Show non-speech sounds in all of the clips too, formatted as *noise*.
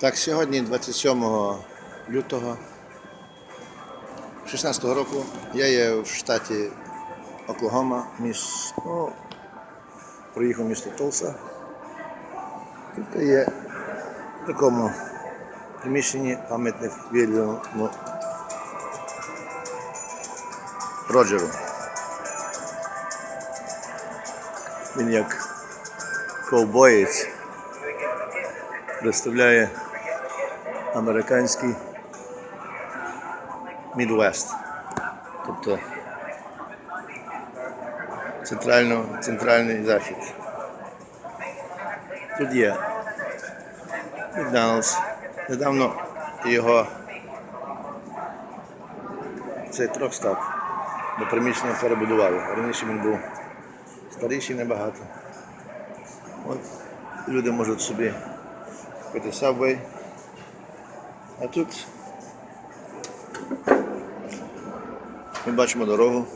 Так, сьогодні, 27 лютого 2016 року, я є в штаті Оклахома, міс... ну, проїхав місто Толса. Тут є в такому приміщенні пам'ятник Вільяму Роджеру. Він як ковбоєць представляє американський Мідвест. Тобто центрально, центральний захід. Тут є Макдоналдс. Недавно його цей трокстап до приміщення перебудували. Раніше він був старіший набагато. От люди можуть собі купити Subway. Тут ми бачимо дорогу.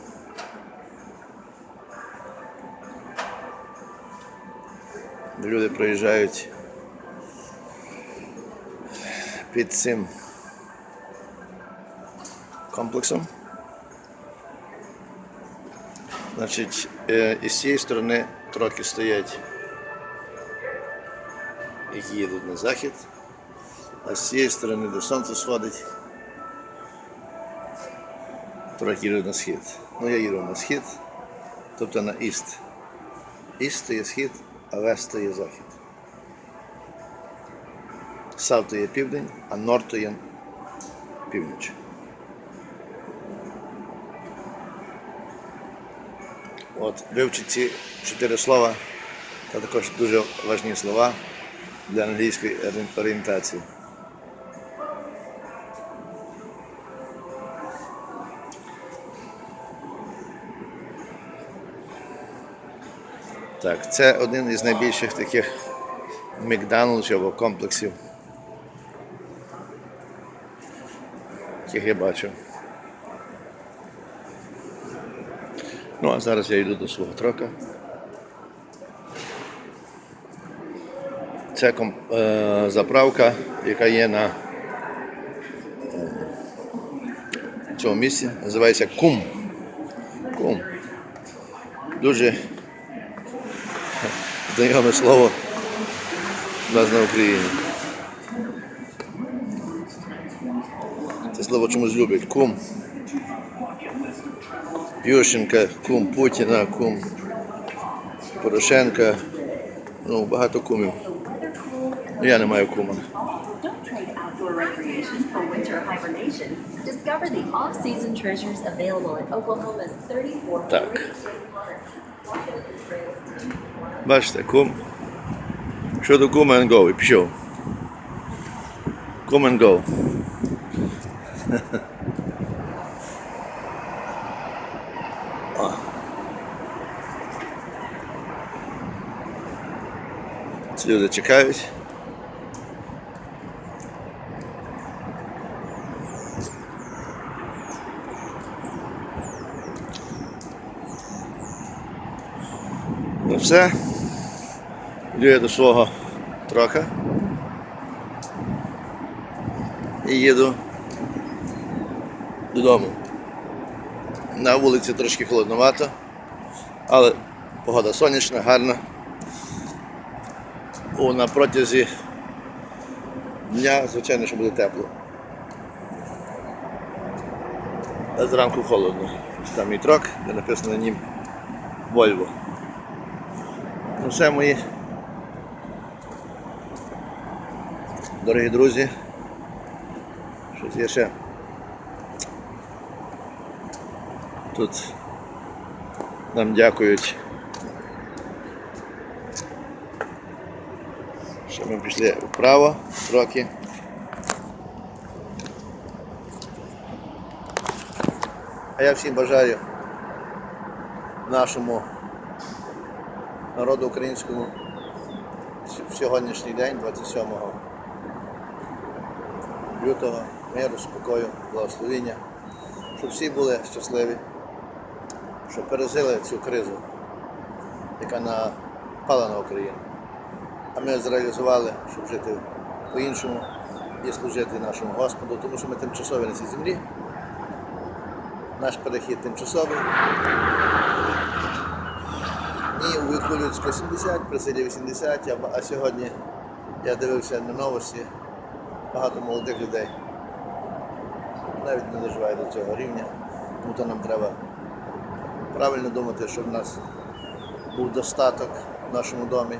Люди проїжджають під цим комплексом. Значить, е, із цієї сторони троки стоять, які їдуть на захід, а з цієї сторони, де сонце сходить, троки їдуть на схід. Ну я їду на схід, тобто на іст. Іст то є схід, а вест то є захід. Сав то є південь, а норд то є північ. От, вивчіть ці чотири слова, це також дуже важні слова для англійської орієнтації. Так, це один із найбільших таких Макдоналдсів або комплексів, яких я бачив. Ну, а зараз я йду до свого трока. Це е, заправка, яка є на е, цьому місці, називається Кум. Кум. Дуже знайоме слово нас на Україні. Це слово чомусь люблять. Кум. Ющенка, кум Путіна, кум Порошенка. Ну, багато кумів. Ну, Я не маю кума. Outdoor recreation for winter hibernation. Discover the off-season treasures available at Oklahoma's 34 Так. Бачите, кум. Що до кума and go, і пішов. Кум and go. *laughs* Ці люди чекають. Ну все. До свого трока. І їду додому. На вулиці трошки холодновато, але погода сонячна, гарна. О, на протязі дня, звичайно, що буде тепло. А зранку холодно. Там мій трок, де написано на нім Volvo. Ну все мої дорогі друзі. Щось є ще. Тут нам дякують. Що ми пішли вправо трохи. А я всім бажаю нашому народу українському в сьогоднішній день, 27 лютого, миру, спокою, благословіння, щоб всі були щасливі, щоб пережили цю кризу, яка напала на Україну. А ми зреалізували, щоб жити по-іншому і служити нашому Господу, тому що ми тимчасові на цій землі. Наш перехід тимчасовий. І у віку людського 70, при селі 80, а сьогодні я дивився на новості, багато молодих людей навіть не доживають до цього рівня. Тому то нам треба правильно думати, щоб в нас був достаток в нашому домі,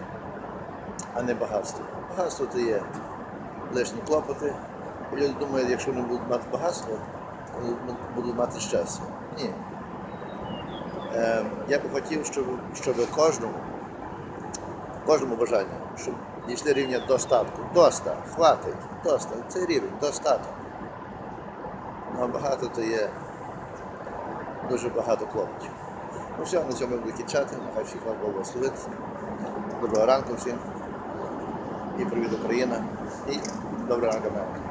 а не багатство. Багатство це є лишні клопоти. Люди думають, якщо вони будуть мати багатство, вони будуть мати щастя. Ні. Е, я б хотів, щоб, щоб кожному, кожному бажанню, щоб дійшли рівня достатку. Доста, хватить, доста, це рівень, достаток. Ну а багато то є дуже багато клопотів. Ну все, на цьому буду кінчати. Нехай всіх вас Бог. Доброго ранку всім. І привіт Україна. І доброго ранку Америка.